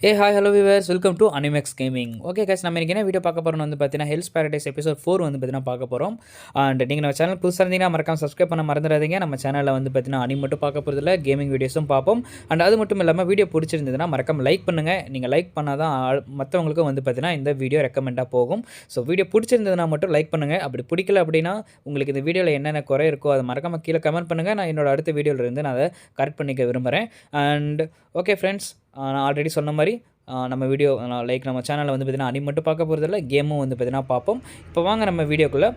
A hi hello viewers welcome to Animex gaming okay guys நம்ம இன்றைக்கி என்ன video பார்க்க போகிறோம் வந்து பார்த்தீங்கன்னா ஹெல்ஸ் பேரடைஸ் எபிசோட் ஃபோர் வந்து பார்த்தீங்கன்னா பார்க்க போகிறோம் அண்ட் நீங்கள் நம்ம சேனல் புதுசாக இருந்தீங்கன்னா மறக்காம சப்ஸ்கிரைப் பண்ண மறந்துடாதீங்க. நம்ம சேனலில் வந்து பார்த்தீங்கன்னா அனி மட்டும் பார்க்க போகிறதில்ல கேமிங் வீடியோஸும் பார்ப்போம். அண்ட் அது மட்டும் இல்லாமல் வீடியோ பிடிச்சிருந்ததுன்னா மறக்காம லைக் பண்ணுங்கள் நீங்கள் லைக் பண்ணால் தான் மற்றவங்களுக்கும் வந்து பார்த்தீங்கன்னா இந்த வீடியோ ரெக்கமெண்டாக போகும். ஸோ வீடியோ பிடிச்சிருந்ததுன்னா மட்டும் லைக் பண்ணுங்கள் அப்படி பிடிக்கல அப்படின்னா உங்களுக்கு இந்த வீடியோவில் என்னென்ன குறை இருக்கோ அதை மறக்காமல் கீழே கமெண்ட் பண்ணுங்கள் நான் என்னோட அடுத்த வீடியோவில் இருந்து நான் அதை கரெக்ட் பண்ணிக்க விரும்புகிறேன் அண்ட் ஓகே ஃப்ரெண்ட்ஸ் நான் ஆல்ரெடி சொன்ன மாதிரி நம்ம வீடியோ லைக் நம்ம சேனலில் வந்து பார்த்திங்கன்னா அனி மட்டும் பார்க்க போகிறதில்ல கேமும் வந்து பார்த்திங்கன்னா பார்ப்போம். இப்போ வாங்க நம்ம வீடியோக்குள்ளே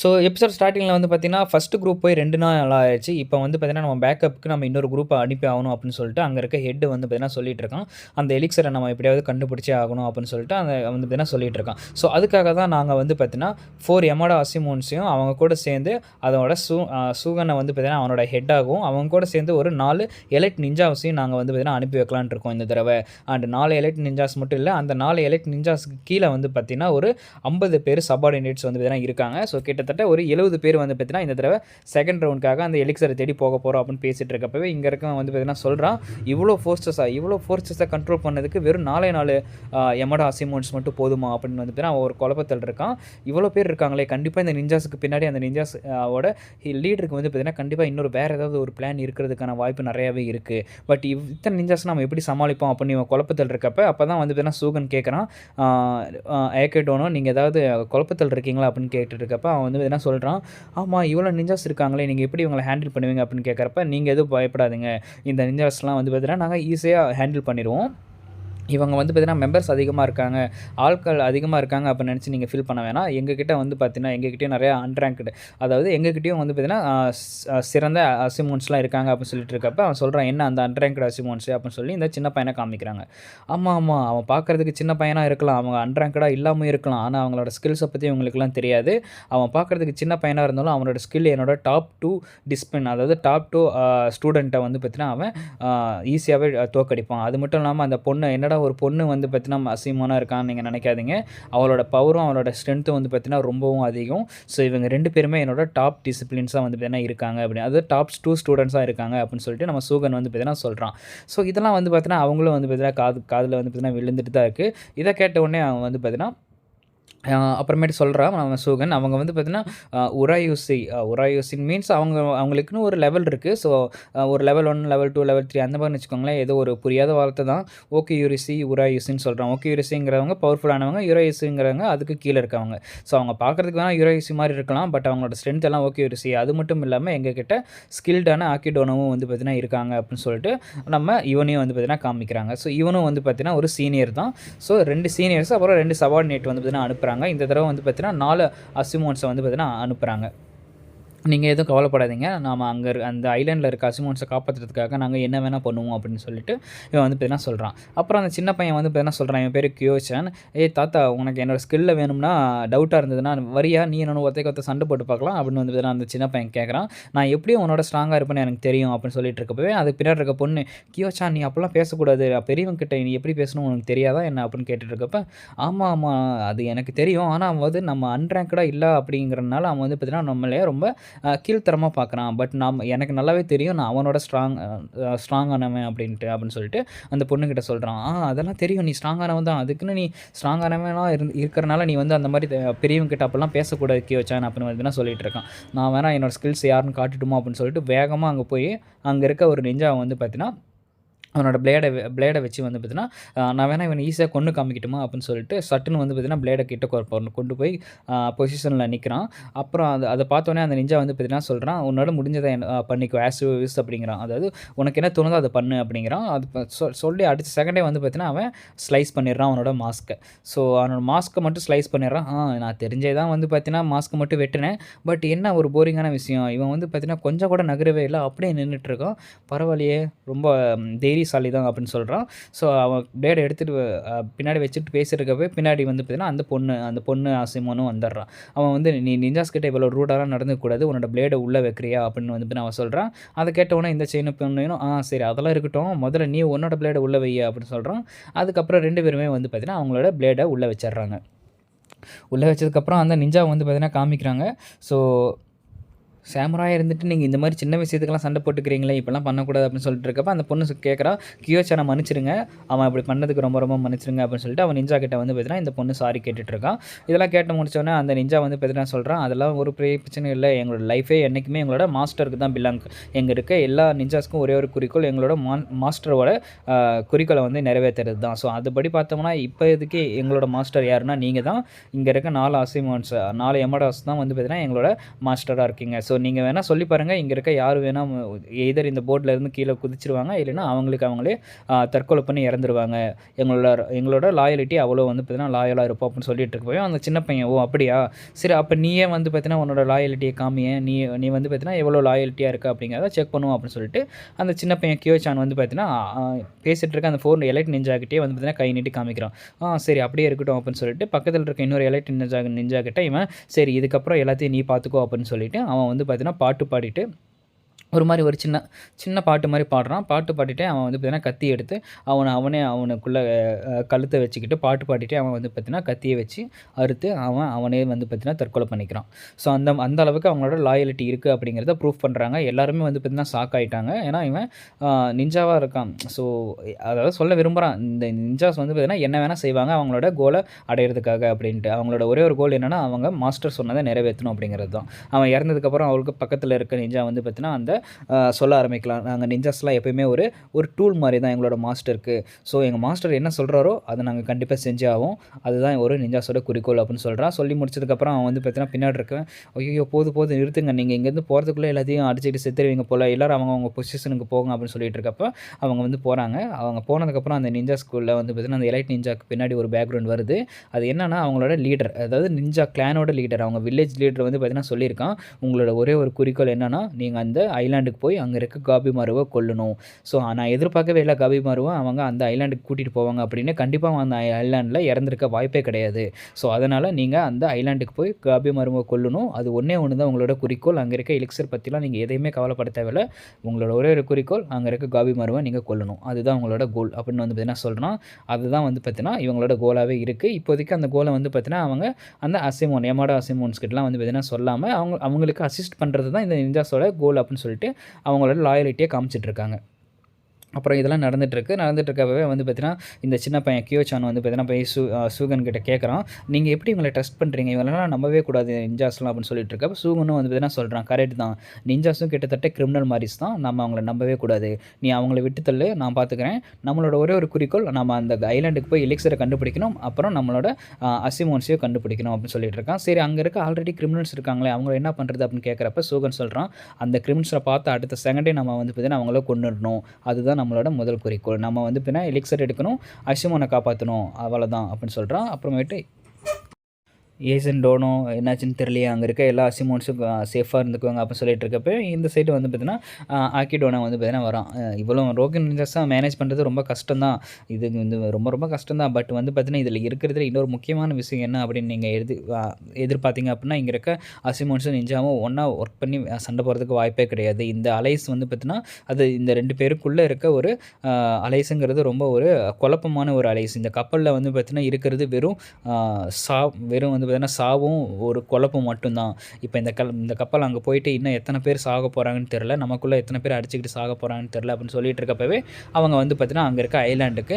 ஸோ எபிசோட் ஸ்டார்டிங்கில் வந்து பார்த்தீங்கன்னா ஃபஸ்ட்டு குரூப் போய் ரெண்டு நாள் ஆயிடுச்சு. இப்போ வந்து பார்த்தீங்கன்னா நம்ம பேக்கப்புக்கு நம்ம இன்னொரு குரூப்பை அனுப்பி ஆகணும் அப்படின்னு சொல்லிட்டு அங்கே இருக்க ஹெட் வந்து பார்த்தீங்கன்னா சொல்லிட்டு இருக்கான். அந்த எலிக்சரை நம்ம எப்படியாவது கண்டுபிடிச்சே ஆகணும் அப்படின்னு சொல்லிட்டு அந்த வந்து பார்த்தீங்கன்னா சொல்லிட்டு இருக்கான். ஸோ அதுக்காக தான் நாங்கள் வந்து பார்த்தீங்கன்னா ஃபோர் எமோட அசிமோன்ஸையும் அவங்க கூட சேர்ந்து அதோட சூ சூகனை வந்து பார்த்தீங்கன்னா அவனோட ஹெட்டாகவும் அவங்க கூட சேர்ந்து ஒரு நாலு எலைட் நிஞ்சாஸையும் நாங்கள் வந்து பார்த்தீங்கன்னா அனுப்பி வைக்கலான்னு இருக்கோம் இந்த தடவை. அண்ட் நாலு எலைட் நிஞ்சாஸ் மட்டும் இல்லை அந்த நாலு எலைட் நிஞ்சாஸ்க்கு கீழே வந்து பார்த்தீங்கன்னா ஒரு ஐம்பது பேர் சபார்டினேட்ஸ் வந்து பார்த்தீங்கன்னா இருக்காங்க. ஸோ கிட்டத்தட்ட ஒரு எழுபது பேர் வந்து பார்த்தீங்கன்னா இந்த தடவை செகண்ட் ரவுண்டுக்காக அந்த எலிக்சரை தேடி போக போகிறோம் அப்படின்னு பேசிகிட்டு இருக்கப்பவே இங்கே இருக்க வந்து பார்த்தீங்கன்னா சொல்கிறான் இவ்வளோ ஃபோர்ஸஸாக இவ்வளோ ஃபோர்ஸஸை கண்ட்ரோல் பண்ணதுக்கு வெறும் நாலே நாலு எமடா அசிமோன்ஸ் மட்டும் போதுமா? அப்படின்னு வந்து அவன் ஒரு குழப்பத்தில் இருக்கான். இவ்வளோ பேர் இருக்காங்களே கண்டிப்பாக இந்த நிஞ்சாஸுக்கு பின்னாடி அந்த நிஞ்சாஸ் ஓட லீடருக்கு வந்து பார்த்தீங்கன்னா கண்டிப்பாக இன்னொரு வேறு ஏதாவது ஒரு பிளான் இருக்கிறதுக்கான வாய்ப்பு நிறையாவே இருக்குது பட் இவ் இத்தனை நிஞ்சாஸ் நம்ம எப்படி சமாளிப்போம் அப்படின்னு இவன் குழப்பத்தில் இருக்கப்ப அப்போ தான் வந்து பார்த்தீங்கன்னா சூகன் கேட்குறான் ஏகேட்டோனோ நீங்கள் ஏதாவது குழப்பத்தில் இருக்கீங்களா அப்படின்னு கேட்டுட்டு இருக்கப்ப அவன் வந்து என்ன சொல்கிறான் ஆமாம் இவ்வளோ நிஞ்சாஸ் இருக்காங்களே நீங்கள் எப்படி இவங்களை ஹேண்டில் பண்ணுவீங்க அப்படின்னு கேட்குறப்ப நீங்கள் எதுவும் பயப்படாதீங்க. இந்த நிஞ்சாஸ்லாம் வந்து பார்த்தீங்கன்னா நாங்கள் ஈஸியாக ஹேண்டில் பண்ணிடுவோம். இவங்க வந்து பார்த்திங்கன்னா மெம்பர்ஸ் அதிகமாக இருக்காங்க. ஆட்கள் அதிகமாக இருக்காங்க அப்போ நினச்சி நீங்கள் ஃபீல் பண்ண வேணாம். எங்ககிட்ட வந்து பார்த்தீங்கன்னா எங்ககிட்டயும் நிறையா அன்ரேங்க்டு அதாவது எங்ககிட்டயும் வந்து பார்த்திங்கன்னா சிறந்த அசிமோன்ஸ்லாம் இருக்காங்க அப்படின்னு சொல்லிட்டு இருக்கப்ப அவன் சொல்கிறான் என்ன அந்த அன்ரேங்க்டு அசிமோன்ஸ் அப்படின்னு சொல்லி இந்த சின்ன பையனை காமிக்கிறாங்க. ஆமாம் ஆமாம் அவன் பார்க்குறதுக்கு சின்ன பையனாக இருக்கலாம். அவங்க அன்ரேங்க்டாக இல்லாமல் இருக்கலாம். ஆனால் அவங்களோட ஸ்கில்ஸை பற்றி இவங்களுக்குலாம் தெரியாது. அவன் பார்க்குறதுக்கு சின்ன பையனாக இருந்தாலும் அவனோட ஸ்கில் என்னோட டாப் டூ டிஸ்பின் அதாவது டாப் டூ ஸ்டூடெண்ட்டை வந்து பார்த்தீங்கன்னா அவன் ஈஸியாகவே தோக்கடிப்பான் அது மட்டும் இல்லாமல் அந்த பொண்ணு என்னடா ஒரு பொண்ணு வந்து பார்த்தீங்கன்னா அசிமானாக இருக்கான்னு நீங்கள் நினைக்காதீங்க. அவளோட பவரும் அவளோட ஸ்ட்ரென்த்தும் வந்து பார்த்தீங்கன்னா ரொம்பவும் அதிகம். ஸோ இவங்க ரெண்டு பேருமே என்னோட டாப் டிசிப்ளின்ஸாக வந்து பார்த்தீங்கன்னா இருக்காங்க அப்படின்னு. அதாவது டாப் டூ ஸ்டூடெண்ட்ஸாக இருக்காங்க அப்படின்னு சொல்லிட்டு நம்ம சூகன் வந்து பார்த்தீங்கன்னா சொல்கிறான் ஸோ இதெல்லாம் வந்து பார்த்தீங்கன்னா அவங்களும் வந்து பார்த்தீங்கன்னா காது காதில் வந்து பார்த்தீங்கன்னா விழுந்துட்டு தான் இருக்குது இதை கேட்ட உடனே அவன் வந்து பார்த்தீங்கன்னா அப்புறமேட்டு சொல்கிறான் நம்ம சூகன் அவங்க வந்து பார்த்தீங்கன்னா உராயூசி உராயூசின் மீன்ஸ் அவங்க அவங்களுக்குன்னு ஒரு லெவல் இருக்குது ஸோ ஒரு level one level two level three அந்த மாதிரி வச்சுக்கோங்களேன் ஏதோ ஒரு புரியாத வார்த்தை தான். ஓகே யூரிசி உராயூசின்னு சொல்கிறான் ஓகே யூரிசிங்கிறவங்க பவர்ஃபுல்லானவங்க யூராயூசிங்கிறவங்க அதுக்கு கீழே இருக்கவங்க. ஸோ அவங்க பார்க்குறதுக்கு வேணால் யூராயூசி மாதிரி இருக்கலாம் பட் அவங்களோட ஸ்ட்ரென்த் எல்லாம் ஓகே யூரிசி அது மட்டும் இல்லாமல் எங்ககிட்ட ஸ்கில்டான ஆக்கிடோனவும் வந்து பார்த்திங்கன்னா இருக்காங்க அப்படின்னு சொல்லிட்டு நம்ம இவனையும் வந்து பார்த்தீங்கன்னா காமிக்கிறாங்க. ஸோ இவனும் வந்து பார்த்தீங்கன்னா ஒரு சீனியர் தான். ஸோ ரெண்டு சீனியர்ஸ் அப்புறம் ரெண்டு சபார்டினேட் வந்து பார்த்தீங்கன்னா அனுப்புகிறாங்க இந்த தடவை வந்து பார்த்தீங்கன்னா நாலு அசிமோன்ஸை வந்து பார்த்தீங்கன்னா அனுப்புகிறாங்க நீங்கள் எதுவும் கவலைப்படாதீங்க. நாம் அங்கே இருக்க அந்த ஐலாண்டில் இருக்க அசிமோன்ஸை காப்பாற்றுறதுக்காக நாங்கள் என்ன வேணால் பண்ணுவோம் அப்படின்னு சொல்லிட்டு இவன் வந்து பேர்னா சொல்கிறான் அப்புறம் அந்த சின்ன பையன் வந்து பேர்னா சொல்கிறான் என் பேர் கியோச்சன் ஏய் தாத்தா உனக்கு என்னோடய ஸ்கில்ல வேணும்னா டவுட்டாக இருந்ததுன்னா வரியா? நீ என்னோட ஒத்தை கொத்த சண்டை போட்டு பார்க்கலாம் அப்படின்னு வந்து அந்த சின்ன பையன் கேட்குறான் நான் எப்படியும் உன்னோட ஸ்ட்ராங்காக இருப்பேன்னு எனக்கு தெரியும் அப்படின்னு சொல்லிட்டு இருக்கப்பவே அது பின்னாடி இருக்க பொண்ணு கியோச்சான் நீ அப்போல்லாம் பேசக்கூடாது. பெரியவங்க கிட்ட நீ எப்படி பேசணும் உனக்கு தெரியாதா என்ன? அப்படின்னு கேட்டுட்டு இருக்கப்ப ஆமாம் ஆமாம் அது எனக்கு தெரியும். ஆனால் அவன் வந்து நம்ம அன்ரேங்கடாக இல்லை அப்படிங்கிறனால அவன் வந்து பார்த்தீங்கன்னா நம்மளே ரொம்ப கீழ்த்தரமாக பார்க்குறான் பட் நாம் எனக்கு நல்லாவே தெரியும் நான் அவனோட ஸ்ட்ராங் ஸ்ட்ராங்கானவன் அப்படின்ட்டு அப்படின்னு சொல்லிட்டு அந்த பொண்ணுக்கிட்ட சொல்கிறான் ஆ அதெல்லாம் தெரியும் நீ ஸ்ட்ராங்கானவன் தான். அதுக்குன்னு நீ ஸ்ட்ராங்கானவனாக இருந்து இருக்கிறனால நீ வந்து அந்த மாதிரி பெரியவங்கிட்ட அப்போல்லாம் பேசக்கூடாது கீ வச்சான் அப்படின்னு வந்து சொல்லிட்டு இருக்கான். நான் வேணா என்னோடய ஸ்கில்ஸ் யாருன்னு காட்டுட்டுமா அப்படின்னு சொல்லிட்டு வேகமாக அங்கே போய் அங்கே இருக்க ஒரு நெஞ்சாவை வந்து பார்த்தீங்கன்னா அவனோட பிளேடை பிளேடை வச்சு வந்து பார்த்தீங்கன்னா நான் வேணா இவனை ஈஸியாக கொண்டு காமிக்கிட்டுமா? அப்படின்னு சொல்லிட்டு சட்டுன்னு வந்து பார்த்தீங்கன்னா பிளேடை கிட்ட கொண்டு கொண்டு போய் பொசிஷனில் நிற்கிறான் அப்புறம் அது அதை பார்த்தோன்னே அந்த நிஞ்சா வந்து பார்த்தீங்கன்னா சொல்கிறான் உன்னோட முடிஞ்சதை என்ன- பண்ணிக்கோ ஆஸ் யூஸ் அப்படிங்கிறான். அதாவது உனக்கு என்ன தோணுதோ அதை பண்ணு அப்படிங்கிறான். அது சொ- சொல்லி அடுத்த செகண்டே வந்து பார்த்தீங்கன்னா அவன் ஸ்லைஸ் பண்ணிடுறான் அவனோட மாஸ்க்கை ஸோ அவனோட மாஸ்க்கை மட்டும் ஸ்லைஸ் பண்ணிடுறான். ஆ நான் தெரிஞ்சே தான் வந்து பார்த்தீங்கன்னா மாஸ்க்கை மட்டும் வெட்டினேன். பட் என்ன ஒரு போரிங்கான விஷயம். இவன் வந்து பார்த்தீங்கன்னா கொஞ்சம் கூட நகரவே இல்லை. அப்படியே நின்றுட்டு இருக்கான். பரவாயில்லையே. ரொம்ப தைரியம் புத்திசாலி தான் அப்படின்னு சொல்கிறான் ஸோ அவன் பிளேடை எடுத்துகிட்டு பின்னாடி வச்சுட்டு பேசியிருக்கப்பவே பின்னாடி வந்து பார்த்தீங்கன்னா அந்த பொண்ணு அந்த பொண்ணு அசிமோனும் வந்துடுறான். அவன் வந்து நீ நிஞ்சாஸ் கிட்டே இவ்வளோ ரூடாலாம் நடந்துக்கூடாது உன்னோட பிளேடை உள்ளே வைக்கிறியா? அப்படின்னு வந்து அவன் சொல்கிறான் அதை கேட்ட இந்த செயின் பொண்ணையும் ஆ சரி அதெல்லாம் இருக்கட்டும். முதல்ல நீ உன்னோட பிளேடை உள்ளே வைய அப்படின்னு சொல்கிறான் அதுக்கப்புறம் ரெண்டு பேருமே வந்து பார்த்தீங்கன்னா அவங்களோட பிளேடை உள்ளே வச்சிடுறாங்க. உள்ளே வச்சதுக்கப்புறம் அந்த நிஞ்சா வந்து பார்த்தீங்கன்னா காமிக்கிறாங்க. ஸோ சாமுராயா இருந்துட்டு நீங்கள் இந்த மாதிரி சின்ன விஷயத்துக்கெல்லாம் சண்டை போட்டுக்கிறீங்களே இப்படிலாம் பண்ணக்கூடாது அப்படின்னு சொல்லிட்டு இருக்கப்ப அந்த பொண்ணு கேட்குறா கியோச்சனை மன்னிச்சிருங்க. அவன் இப்படி பண்ணதுக்கு ரொம்ப ரொம்ப மன்னிச்சிருங்க அப்படின்னு சொல்லிட்டு அவன் நிஞ்சா கிட்ட வந்து பார்த்தீங்கன்னா இந்த பொண்ணு சாரி கேட்டுட்ருக்கான் இதெல்லாம் கேட்டு முடிச்சோடனே அந்த நிஞ்சா வந்து பார்த்தீங்கன்னா சொல்கிறான் அதெல்லாம் ஒரு பெரிய பிரச்சனை இல்லை. எங்களோட லைஃபே என்றைக்குமே எங்களோட மாஸ்டருக்கு தான் பிலாங் எங்கே இருக்க எல்லா நிஞ்சாஸ்க்கும் ஒரே ஒரு குறிக்கோள் எங்களோட மா மாஸ்டரோட குறிக்கோளை வந்து நிறைவேற்றுறது தான். ஸோ அதுபடி பார்த்தோம்னா இப்போ இதுக்கு எங்களோட மாஸ்டர் யாருன்னா நீங்கள் தான். இங்கே இருக்க நாலு அசைமெண்ட்ஸ் நாலு எமடாஸ் தான் வந்து பார்த்தீங்கன்னா எங்களோட மாஸ்டராக இருக்கீங்க. ஸோ ஸோ நீங்கள் வேணால் சொல்லி பாருங்கள் இங்கே இருக்க யார் வேணால் எதர் இந்த போர்டில் இருந்து கீழே குதிச்சிருவாங்க இல்லைன்னா அவங்களுக்கு அவங்களே தற்கொலை பண்ணி இறந்துருவாங்க. எங்களோட எங்களோட லாயலிட்டி அவ்வளோ வந்து பார்த்தீங்கன்னா லாயலாக இருப்போம் அப்படின்னு சொல்லிட்டு இருக்க. அந்த சின்ன பையன் ஓ அப்படியா? சரி அப்போ நீயே வந்து பார்த்தீங்கன்னா உன்னோட லாயலிட்டியை காமிய. நீ நீ வந்து பார்த்தீங்கன்னா எவ்வளோ லாயலிட்டியாக இருக்கா அப்படிங்கிறத செக் பண்ணுவோம் அப்படின்னு சொல்லிட்டு அந்த சின்ன பையன் கியோசான் வந்து பார்த்தீங்கன்னா பேசிகிட்டு இருக்க அந்த ஃபோன் எலைட் நிஞ்சாக்கிட்டே வந்து பார்த்தீங்கன்னா கை நீட்டி காமிக்கிறான். ஆ சரி அப்படியே இருக்கட்டும் அப்படின்னு சொல்லிட்டு பக்கத்தில் இருக்க இன்னொரு எலைட் நிஞ்சாக நின்றாக்கிட்ட இவன் சரி இதுக்கப்புறம் எல்லாத்தையும் நீ பார்த்துக்கோ அப்படின்னு சொல்லிட்டு அவன் வந்து பார்த்தீங்கன்னா பாட்டு பாடிட்டு ஒரு மாதிரி ஒரு சின்ன சின்ன பாட்டு மாதிரி பாடுறான். பாட்டு பாடிட்டே அவன் வந்து பார்த்தீங்கன்னா கத்தி எடுத்து அவனை அவனே அவனுக்குள்ளே கழுத்தை வச்சுக்கிட்டு பாட்டு பாடிட்டே அவன் வந்து பார்த்திங்கன்னா கத்தியை வச்சு அறுத்து அவன் அவனே வந்து பார்த்தினா தற்கொலை பண்ணிக்கிறான். ஸோ அந்த அந்த அளவுக்கு அவங்களோட லாயலிட்டி இருக்குது அப்படிங்கிறத ப்ரூஃப் பண்ணுறாங்க எல்லாருமே வந்து பார்த்திங்கன்னா ஷாக் ஆகிட்டாங்க ஏன்னா இவன் நிஞ்சாவாக இருக்கான். ஸோ அதாவது சொல்ல விரும்புகிறான் இந்த நிஞ்சாஸ் வந்து பார்த்தீங்கன்னா என்ன வேணால் செய்வாங்க அவங்களோட கோலை அடையிறதுக்காக அப்படின்ட்டு. அவங்களோட ஒரே ஒரு கோல் என்னென்னா அவங்க மாஸ்டர் சொன்னதை நிறைவேற்றணும் அப்படிங்கிறது தான். அவன் இறந்ததுக்கப்புறம் அவருக்கு பக்கத்தில் இருக்க நிஞ்சா வந்து பார்த்தினா அந்த சொல்ல ஆரம்பிக்கலாம். நாங்கள் நிஞ்சாஸ்லாம் எப்பயுமே ஒரு ஒரு டூல் மாதிரி தான் எங்களோட மாஸ்டருக்கு. ஸோ எங்கள் மாஸ்டர் என்ன சொல்கிறாரோ அதை நாங்கள் கண்டிப்பாக செஞ்சே ஆகும் அதுதான் ஒரு நிஞ்சாஸோட குறிக்கோள் அப்படின்னு சொல்கிறான் சொல்லி முடிச்சதுக்கப்புறம் அவன் வந்து பார்த்தீங்கன்னா பின்னாடி இருக்கேன் ஐயோ போது போது நிறுத்துங்க. நீங்கள் இங்கேருந்து போகிறதுக்குள்ளே எல்லாத்தையும் அடிச்சுட்டு செத்துருவீங்க போல். எல்லாரும் அவங்க அவங்க பொசிஷனுக்கு போங்க அப்படின்னு சொல்லிட்டு இருக்கப்ப அவங்க வந்து போகிறாங்க அவங்க போனதுக்கப்புறம் அந்த நிஞ்சா ஸ்கூலில் வந்து பார்த்தீங்கன்னா அந்த எலைட் நிஞ்சாக்கு பின்னாடி ஒரு பேக்ரவுண்ட் வருது. அது என்னன்னா அவங்களோட லீடர் அதாவது நிஞ்சா கிளானோட லீடர் அவங்க வில்லேஜ் லீடர் வந்து பார்த்தீங்கன்னா சொல்லியிருக்கான். உங்களோட ஒரே ஒரு குறிக்கோள் என்னன்னா நீங்கள் அந்த ஐலாண்டுக்கு போய் அங்கே இருக்க காபி மாருவை கொல்லணும். ஸோ நான் எதிர்பார்க்கவே இல்லை காபி மாருவை. அவங்க அந்த ஐலாண்டுக்கு கூட்டிகிட்டு போவாங்க அப்படின்னு. கண்டிப்பாக அந்த ஐலாண்டில் இறந்துருக்க வாய்ப்பே கிடையாது. ஸோ அதனால் நீங்கள் அந்த ஐலாண்டுக்கு போய் காபி மருவை கொல்லணும். அது ஒன்றே ஒன்று தான் உங்களோட குறிக்கோள். அங்கே இருக்க எலிக்சர் பற்றிலாம் நீங்கள் எதையுமே கவலைப்பட தேவையில்ல. உங்களோட ஒரே ஒரு குறிக்கோள் அங்கே இருக்க காபி மருவை நீங்கள் கொல்லணும். அதுதான் உங்களோட கோல் அப்படின்னு வந்து பார்த்தீங்கன்னா சொல்கிறோம் அதுதான் வந்து பார்த்தீங்கன்னா இவங்களோட கோலாகவே இருக்குது இப்போதைக்கு அந்த கோலை வந்து பார்த்தீங்கன்னா அவங்க அந்த அசிமோன் எமாடா அசிமோன்ஸ் கிட்டலாம் வந்து பார்த்தீங்கன்னா சொல்லாமல் அவங்க அவங்களுக்கு அசிஸ்ட் பண்ணுறது தான் இந்த நிஞ்சாஸோட கோல் அப்படின்னு சொல்லிட்டு அவங்களோட லாயலிட்டியை காமிச்சிட்டு இருக்காங்க. அப்புறம் இதெல்லாம் நடந்துகிட்ருக்கு நடந்துட்டுருக்கப்பவே வந்து பார்த்தீங்கன்னா இந்த சின்ன பையன் கியோசான் வந்து பார்த்தீங்கன்னா போய் சூ சூகன் கிட்ட கேட்குறான் நீங்கள் எப்படி இவங்களை ட்ரஸ்ட் பண்ணுறீங்க இவங்களெல்லாம் நம்பவே கூடாது நிஞ்சாஸ்லாம் அப்படின்னு சொல்லிட்டு இருக்கப்போ சூகனும் வந்து பார்த்தீங்கன்னா சொல்கிறான் கரெக்ட் தான். நிஞ்சாஸும் கிட்டத்தட்ட கிரிமினல் மாதிரிஸ் தான். நம்ம அவங்கள நம்பவே கூடாது. நீ அவங்கள விட்டு தள்ளு நான் பார்த்துக்கிறேன் நம்மளோட ஒரே ஒரு குறிக்கோள் நம்ம அந்த ஐலாண்டுக்கு போய் எலிக்ஸரை கண்டுபிடிக்கணும். அப்புறம் நம்மளோட அசிமோன்ஸையும் கண்டுபிடிக்கணும் அப்படின்னு சொல்லிட்டு இருக்கான் சரி அங்கே இருக்க ஆல்ரெடி கிரிமினல்ஸ் இருக்காங்களே அவங்க என்ன பண்ணுறது அப்படின்னு கேட்குறப்ப சூகன் சொல்கிறான் அந்த கிரிமினல்ஸை பார்த்து அடுத்த செகண்டே நம்ம வந்து பார்த்தீங்கன்னா அவங்கள கொண்டுடணும் அதுதான் நம்மளோட முதல் குறிக்கோள். நம்ம வந்து பின்னா எலிக்சர் எடுக்கணும் அசிமோனை காப்பாற்றணும் அவ்வளோதான் அப்படின்னு சொல்கிறான் அப்புறமேட்டு ஏசன் டோனோ என்னாச்சுன்னு தெரியலையே அங்கே இருக்க எல்லா அசிமோன்ஸும் சேஃபாக இருந்துக்குவாங்க அப்படின்னு சொல்லிட்டு இருக்கப்போ இந்த சைடு வந்து பார்த்தீங்கன்னா ஆக்கி டோனா வந்து பார்த்தீங்கன்னா வரான் இவ்வளோ ரோகன் நிஞ்சஸாக மேனேஜ் பண்ணுறது ரொம்ப கஷ்டம் தான் இது வந்து ரொம்ப ரொம்ப கஷ்டம் தான் பட் வந்து பார்த்தீங்கன்னா இதில் இருக்கிறதுல இன்னொரு முக்கியமான விஷயம் என்ன அப்படின்னு நீங்கள் எதிர் எதிர்பார்த்தீங்க அப்படின்னா இங்கே இருக்க அசிமோன்ஸும் நிஞ்சாவும் ஒன்றா ஒர்க் பண்ணி சண்டை போகிறதுக்கு வாய்ப்பே கிடையாது. இந்த அலைஸ் வந்து பார்த்தீங்கன்னா அது இந்த ரெண்டு பேருக்குள்ளே இருக்க ஒரு அலைஸுங்கிறது ரொம்ப ஒரு குழப்பமான ஒரு அலைஸ் இந்த கப்பலில் வந்து பார்த்தீங்கன்னா இருக்கிறது வெறும் சா வெறும் வந்து பார்த்தீங்கன்னா சாவும் ஒரு குழப்பம் மட்டும்தான். இப்போ இந்த கல் இந்த கப்பல் அங்கே போயிட்டு இன்னும் எத்தனை பேர் சாக போகிறாங்கன்னு தெரில நமக்குள்ளே எத்தனை பேர் அடிச்சுக்கிட்டு சாக போகிறாங்கன்னு தெரில அப்படின்னு சொல்லிட்டு இருக்கப்பவே அவங்க வந்து பார்த்திங்கன்னா அங்கே இருக்க ஐலாண்டுக்கு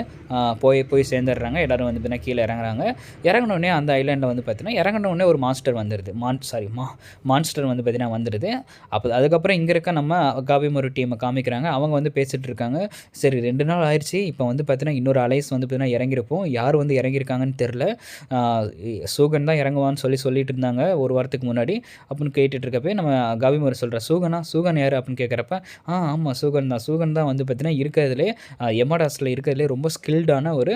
போய் போய் சேர்ந்துடுறாங்க. எல்லோரும் வந்து பார்த்தீங்கன்னா கீழே இறங்குறாங்க. இறங்கினோடனே அந்த ஐலாண்டில் வந்து பார்த்திங்கன்னா இறங்கினோடனே ஒரு மாஸ்டர் வந்துடுது மான் சாரி மா மான்ஸ்டர் வந்து பார்த்திங்கன்னா வந்துடுது அப்போ அதுக்கப்புறம் இங்கே இருக்க நம்ம காபிமரு டீமை காமிக்கிறாங்க. அவங்க வந்து பேசிகிட்டு இருக்காங்க. சரி ரெண்டு நாள் ஆயிடுச்சு. இப்போ வந்து பார்த்திங்கன்னா இன்னொரு அலைஸ் வந்து பார்த்தீங்கன்னா இறங்கியிருப்போம். யார் வந்து இறங்கியிருக்காங்கன்னு தெரில சூகன் தான் இறங்குவான்னு சொல்லி சொல்லிட்டு இருந்தாங்க ஒரு வாரத்துக்கு முன்னாடி. அப்படின்னு கேட்டுட்டு இருக்கப்பே நம்ம கவிமர் சொல்கிற சூகனா சூகன் யார்? அப்படின்னு கேட்குறப்ப ஆ ஆமாம் சூகன் தான். சூகன் தான் வந்து பார்த்தீங்கன்னா இருக்கிறதுலே எமடாஸில் இருக்கிறதுலே ரொம்ப ஸ்கில்டான ஒரு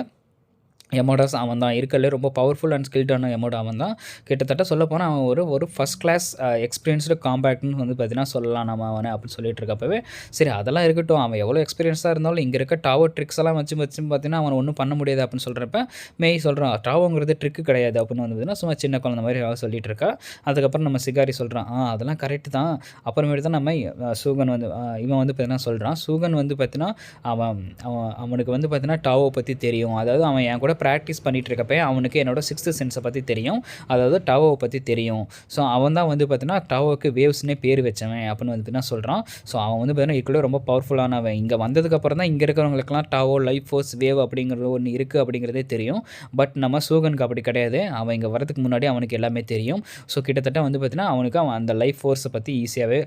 எமோடாஸ் அவன் தான் இருக்கலே ரொம்ப பவர்ஃபுல் அண்ட் ஸ்கில்டான எமோடா அவன் தான் கிட்டத்தட்ட சொல்ல போனால் அவன் ஒரு ஒரு ஃபஸ்ட் கிளாஸ் எக்ஸ்பீரியன்ஸ்டு காம்பேக்ட்னு வந்து பார்த்தீங்கன்னா சொல்லலாம் நம்ம அவனை அப்படின்னு சொல்லிட்டு இருக்கப்பவே. சரி அதெல்லாம் இருக்கட்டும். அவன் எவ்வளோ எக்ஸ்பீரியன்ஸாக இருந்தாலும் இங்கே இருக்க டாவர் ட்ரிக்ஸ் எல்லாம் வச்சு வச்சு பார்த்தீங்கன்னா அவன் ஒன்றும் பண்ண முடியாது அப்படின்னு சொல்கிறப்ப மெய் சொல்கிறான் டாவோங்கிறது ட்ரிக்கு கிடையாது அப்படின்னு வந்து பார்த்தீங்கன்னா சும்மா சின்ன குழந்தை மாதிரி அவன் சொல்லிட்டு இருக்கா. அதுக்கப்புறம் நம்ம சிகாரி சொல்கிறான் ஆ அதெல்லாம் கரெக்ட் தான். அப்புறமேட்டு தான் நம்ம சூகன் வந்து இவன் வந்து பார்த்தீங்கன்னா சொல்கிறான் சூகன் வந்து பார்த்தீங்கன்னா அவன் அவன் அவனுக்கு வந்து பார்த்தீங்கன்னா டாவோ பற்றி தெரியும். அதாவது அவன் என் கூட ப்ராக்டிஸ் பண்ணிகிட்டு இருக்கப்ப அவனுக்கு என்னோடய சிக்ஸ்த்து சென்ஸை பற்றி தெரியும். அதாவது டவோவை பற்றி தெரியும். ஸோ அவன் தான் வந்து பார்த்தீங்கன்னா டவோவுக்கு வேவ்ஸ்னே பேர் வச்சவன் அப்படின்னு வந்து பார்த்தீங்கன்னா சொல்கிறான் ஸோ அவன் வந்து பார்த்தீங்கன்னா இதுக்குள்ளே ரொம்ப பவர்ஃபுல்லானவன் இங்கே வந்ததுக்கப்புறம் தான் இங்கே இருக்கிறவங்களுக்குலாம் டவோ லைஃப் ஃபோர்ஸ் வேவ் அப்படிங்கிறது ஒன்று இருக்குது அப்படிங்கிறதே தெரியும். பட் நம்ம சூகனுக்கு அப்படி கிடையாது. அவன் இங்கே வரதுக்கு முன்னாடி அவனுக்கு எல்லாமே தெரியும். ஸோ கிட்டத்தட்ட வந்து பார்த்தீங்கன்னா அவனுக்கு அவன் அந்த லைஃப் ஃபோர்ஸை பற்றி ஈஸியாகவே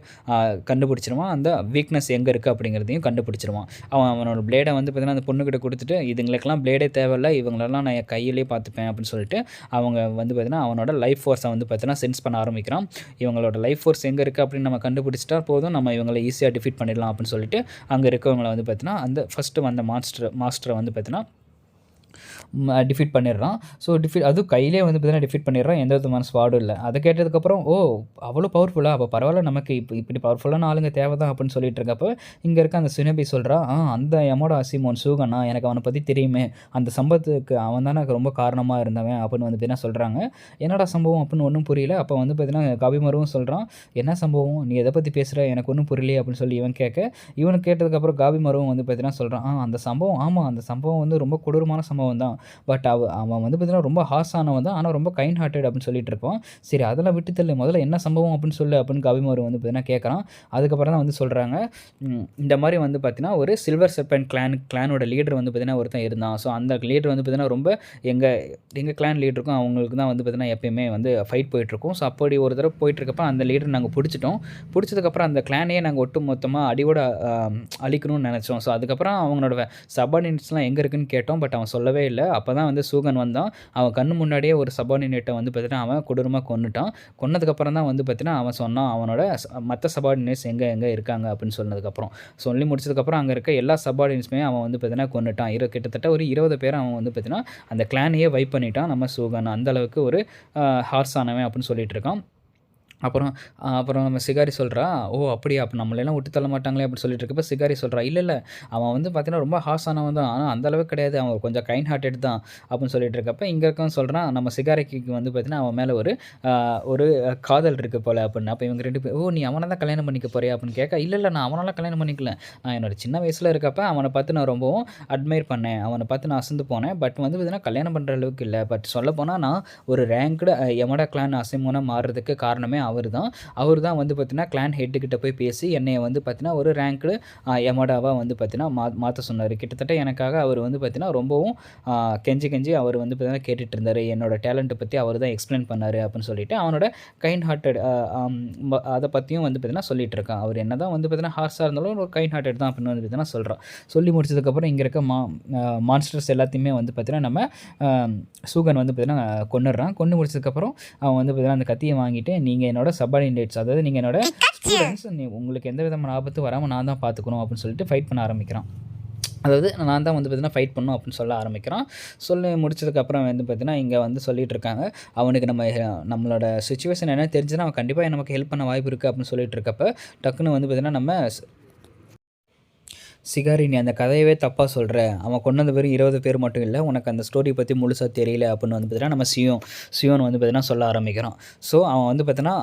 கண்டுபிடிச்சிருவான். அந்த வீக்னஸ் எங்கே இருக்குது அப்படிங்கிறதையும் கண்டுபிடிச்சிருவான். அவன் அவனோட பிளேடை வந்து பார்த்தீங்கன்னா அந்த பொண்ணுக்கிட்ட கொடுத்துட்டு இதுங்களுக்கெல்லாம் பிளேடே தேவையில்ல. இவங்களெல்லாம் நான் என் கையிலே பார்த்துப்பேன் அப்படின்னு சொல்லிட்டு அவங்க வந்து பார்த்தீங்கன்னா அவனோட லைஃப் ஃபோர்ஸை வந்து பார்த்தீங்கன்னா சென்ஸ் பண்ண ஆரம்பிக்கிறான். இவங்களோட லைஃப் ஃபோர்ஸ் எங்கே இருக்குது அப்படின்னு நம்ம கண்டுபிடிச்சிட்டா போதும் நம்ம இவங்களை ஈஸியாக டிஃபீட் பண்ணிடலாம் அப்படின்னு சொல்லிட்டு அங்கே இருக்கவங்களை வந்து பார்த்தீங்கன்னா அந்த ஃபஸ்ட்டு வந்த மாஸ்டர் மாஸ்டரை வந்து பார்த்தீங்கன்னா டிஃபீட் பண்ணிடுறான். ஸோ டிஃபீட் அதுவும் கையிலே வந்து பார்த்தீங்கன்னா டிஃபீட் பண்ணிடுறான். எந்த விதமான ஸ்வாடும் இல்லை. அதை கேட்டதுக்கப்புறம் ஓ அவ்வளோ பவர்ஃபுல்லாக அப்போ பரவாயில்ல நமக்கு இப்போ இப்படி பவர்ஃபுல்லான ஆளுங்க தேவை தான் அப்படின்னு சொல்லிட்டு இருக்கப்போ இங்கே இருக்க அந்த சுனபி சொல்கிறான் ஆ அந்த எமோட அசிமோன் சூகனா எனக்கு அவனை பற்றி தெரியுமே. அந்த சம்பவத்துக்கு அவன் தான் எனக்கு ரொம்ப காரணமாக இருந்தவன் அப்படின்னு வந்து பார்த்தீங்கன்னா சொல்கிறாங்க என்னடா சம்பவம்? அப்படின்னு ஒன்றும் புரியல. அப்போ வந்து பார்த்தீங்கன்னா காபிமருவும் சொல்கிறான் என்ன சம்பவம்? நீ எதை பற்றி பேசுகிற எனக்கு ஒன்றும் புரியலையே அப்படின்னு சொல்லி இவன் கேட்க இவனுக்கு கேட்டதுக்கப்புறம் காபிமருவும் வந்து பார்த்தீங்கன்னா சொல்கிறான் ஆ அந்த சம்பவம் ஆமாம் அந்த சம்பவம் வந்து ரொம்ப கொடூரமான சம்பவம் தான் பட் அவ அவன் வந்து பார்த்தீங்கன்னா ரொம்ப ஹாஸானவன் தான். ஆனால் ரொம்ப கைண்ட் ஹார்ட்டட் அப்படின்னு சொல்லிட்டு இருப்பான். சரி அதெல்லாம் விட்டு தெரியல முதல்ல என்ன சம்பவம் அப்படின்னு சொல்லு அப்படின்னு கவிமார் வந்து பார்த்தீங்கன்னா கேட்குறான் அதுக்கப்புறம் தான் வந்து சொல்கிறாங்க இந்த மாதிரி வந்து பார்த்தீங்கன்னா ஒரு சில்வர் செப்பன் கிளான் கிளானோட லீடர் வந்து பார்த்தீங்கன்னா ஒருத்தன் இருந்தான். ஸோ அந்த லீடர் வந்து பார்த்தீங்கன்னா ரொம்ப எங்கள் எங்கள் கிளான் லீடருக்கும் அவங்களுக்கு தான் வந்து பார்த்தீங்கன்னா எப்பயுமே வந்து ஃபைட் போயிட்டுருக்கும். ஸோ அப்படி ஒரு தடவை போயிட்டுருக்கப்ப அந்த லீடர் நாங்கள் பிடிச்சிட்டோம். பிடிச்சதுக்கப்புறம் அந்த கிளானையே நாங்கள் ஒட்டு மொத்தமாக அடியோட அழிக்கணும்னு நினச்சோம். ஸோ அதுக்கப்புறம் அவங்களோட சபார்டினேட்ஸ்லாம் எங்கே இருக்குன்னு கேட்டோம். பட் அவன் சொல்லவே இல்லை. அப்போ தான் வந்து சூகன் வந்தான். அவன் கண்ணு முன்னாடியே ஒரு சபார்டினேட்டை வந்து பார்த்தீங்கன்னா அவன் கொடூரமாக கொண்டுட்டான் கொன்னதுக்கப்புறம் தான் வந்து பார்த்தீங்கன்னா அவன் சொன்னான் அவனோட மற்ற சபார்டினேட்ஸ் எங்கே எங்கே இருக்காங்க அப்படின்னு சொன்னதுக்கப்புறம். சொல்லி முடிச்சதுக்கப்புறம் அங்கே இருக்க எல்லா சபார்டினேட்ஸுமே அவன் வந்து பார்த்தீங்கன்னா கொண்டுட்டான் இரு கிட்டத்தட்ட ஒரு இருபது பேர் அவன் வந்து பார்த்தீங்கன்னா அந்த கிளானையே வைப் பண்ணிட்டான் நம்ம சூகன். அந்தளவுக்கு ஒரு ஹார்ஸ் ஆனவன் அப்படின்னு சொல்லிட்டு இருக்கான். அப்புறம் அப்புறம் நம்ம சிகாரி சொல்கிறா ஓ அப்படியா அப்போ நம்மளெல்லாம் விட்டு தள்ள மாட்டாங்களே அப்படின்னு சொல்லிட்டு இருக்கப்போ சிகாரி சொல்கிறா இல்லை இல்லை அவன் வந்து பார்த்தீங்கன்னா ரொம்ப ஹாஸானவன் தான். ஆனால் அந்தளவுக்கு கிடையாது. அவன் கொஞ்சம் கைண்ட் ஹார்ட்டட் தான் அப்படின்னு சொல்லிட்டு இருக்கப்போ இங்கே இருக்கவன் சொல்கிறான் நம்ம சிகாரிக்கு வந்து பார்த்தீங்கன்னா அவன் மேலே ஒரு ஒரு காதல் இருக்குது போல் அப்படின்னு. அப்போ இவங்க ரெண்டு பேர் ஓ நீ அவனை தான் கல்யாணம் பண்ணிக்க போறியா? அப்படின்னு கேட்க இல்லை இல்லை நான் அவனெல்லாம் கல்யாணம் பண்ணிக்கல. நான் என்னோட சின்ன வயசில் இருக்கப்போ அவனை பார்த்து நான் ரொம்பவும் அட்மையர் பண்ணேன். அவனை பார்த்து நான் அசந்து போனேன். பட் வந்து பார்த்தீங்கன்னா கல்யாணம் பண்ணுற அளவுக்கு இல்லை. பட் சொல்ல போனால் நான் ஒரு ரேங்க்டு எமடா கிளான் அசிமோனாக மாறுறதுக்கு காரணமே அவர் தான் அவர் தான் வந்து பார்த்தீங்கன்னா கிளான் ஹெட்டுக்கிட்ட போய் பேசி என்னை வந்து பார்த்தீங்கன்னா ஒரு ரேங்க்கு எமடாவாக வந்து பார்த்தீங்கன்னா மா மாற்ற சொன்னார் கிட்டத்தட்ட எனக்காக அவர் வந்து பார்த்தீங்கன்னா ரொம்பவும் கெஞ்சி கெஞ்சி அவர் வந்து பார்த்தீங்கன்னா கேட்டுட்டு இருந்தார் என்னோட டேலண்ட்டை பற்றி அவர் தான் எக்ஸ்பிளைன் பண்ணார் அப்படின்னு சொல்லிட்டு அவனோட கைண்ட் ஹார்ட்டட் அதை பற்றியும் வந்து பார்த்தீங்கன்னா சொல்லிட்டு இருக்கான் அவர் என்ன தான் வந்து பார்த்தீங்கன்னா ஹார்ஸாக இருந்தாலும் ஒரு கைண்ட் ஹார்ட்டட் தான் அப்படின்னு வந்து பார்த்தீங்கன்னா சொல்கிறான் சொல்லி முடிச்சதுக்கப்புறம் இங்கே இருக்க மா மான்ஸ்டர்ஸ் எல்லாத்தையுமே வந்து பார்த்தீங்கன்னா நம்ம சூகன் வந்து பார்த்தீங்கன்னா கொண்டுடுறான் கொண்டு முடிச்சதுக்கப்புறம் அவன் வந்து பார்த்தீங்கன்னா அந்த கத்தியை வாங்கிட்டு நீங்கள் என்னோட சப்பார்டினேட்ஸ் அதாவது நீங்கள் என்னோட ஸ்டூடெண்ட்ஸ் உங்களுக்கு எந்த விதமான ஆபத்து வராமல் நான் தான் பார்த்துக்கணும் அப்படின்னு சொல்லிட்டு ஃபைட் பண்ண ஆரம்பிக்கிறான். அதாவது நான் தான் வந்து பார்த்தீங்கன்னா ஃபைட் பண்ணும் அப்படின்னு சொல்ல ஆரம்பிக்கிறான். சொல்லி முடிச்சதுக்கப்புறம் வந்து பார்த்தீங்கன்னா இங்கே வந்து சொல்லிகிட்டு இருக்காங்க. அவனுக்கு நம்ம நம்மளோட சுச்சுவேஷன் என்ன தெரிஞ்சுன்னா அவன் கண்டிப்பாக நமக்கு ஹெல்ப் பண்ண வாய்ப்பு இருக்குது அப்படின்னு சொல்லிட்டு இருக்கப்போ டக்குன்னு வந்து பார்த்தீங்கன்னா நம்ம சிகாரி நீ அந்த கதையவே தப்பாக சொல்கிற அவன் கொண்டது வெறும் இருபது பேர் மட்டும் இல்லை உனக்கு அந்த ஸ்டோரி பற்றி முழுசாக தெரியல அப்படின்னு வந்து பார்த்தீங்கன்னா நம்ம சியோன் சியோன் வந்து பார்த்தீங்கன்னா சொல்ல ஆரம்பிக்கிறான். ஸோ அவன் வந்து பார்த்தீங்கன்னா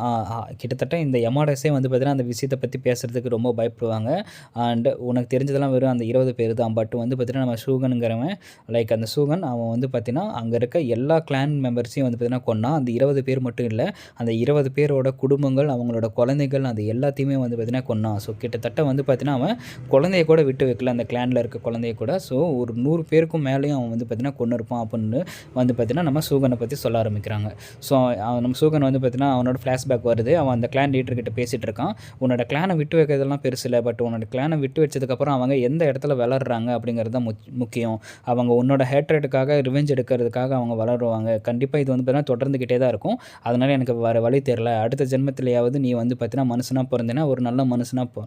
கிட்டத்தட்ட இந்த எமாடஸே வந்து பார்த்தீங்கன்னா அந்த விஷயத்தை பற்றி பேசுகிறதுக்கு ரொம்ப பயப்படுவாங்க. அண்ட் உனக்கு தெரிஞ்சதெல்லாம் வெறும் அந்த இருபது பேர் தான். பட் வந்து பார்த்தீங்கன்னா நம்ம சூகனுங்கிறவன் லைக் அந்த சூகன் அவன் வந்து பார்த்தீங்கன்னா அங்கே இருக்க எல்லா கிளான் மெம்பர்ஸையும் வந்து பார்த்தீங்கன்னா கொன்னான். அந்த இருபது பேர் மட்டும் இல்லை அந்த இருபது பேரோட குடும்பங்கள் அவங்களோட குழந்தைகள் அது எல்லாத்தையுமே வந்து பார்த்தீங்கன்னா கொன்னான். ஸோ கிட்டத்தட்ட வந்து பார்த்தீங்கன்னா அவன் குழந்தைய கூட விட்டு வைக்கல அந்த கிளானில் இருக்க குழந்தைய கூட. ஸோ ஒரு நூறு பேருக்கும் மேலேயும் அவன் வந்து பார்த்திங்கன்னா கொண்டு இருப்பான் அப்படின்னு வந்து பார்த்திங்கன்னா நம்ம சூகனை பற்றி சொல்ல ஆரம்பிக்கிறாங்க. ஸோ நம்ம சூகன் வந்து பார்த்திங்கன்னா அவனோட ஃப்ளாஷ்பேக் வருது. அவன் அந்த கிளான் லீடர்கிட்ட பேசிகிட்டு இருக்கான். உன்னோட கிளானை விட்டு வைக்கிறதெல்லாம் பெருசு இல்லை பட் உன்னோட கிளானை விட்டு வச்சதுக்கப்புறம் அவங்க எந்த இடத்துல வளர்கிறாங்க அப்படிங்கிறது தான் முக்கியம். அவங்க உன்னோட ஹேட்ரேட்டுக்காக ரிவெஞ்ச் எடுக்கிறதுக்காக அவங்க வளருவாங்க. கண்டிப்பாக இது வந்து பார்த்தீங்கன்னா தொடர்ந்துக்கிட்டே தான் இருக்கும். அதனால் எனக்கு வேறு வழி தெரில அடுத்த ஜென்மத்திலேயாவது நீ வந்து பார்த்தீங்கன்னா மனுஷனாக பிறந்தேன்னா ஒரு நல்ல மனுஷனாக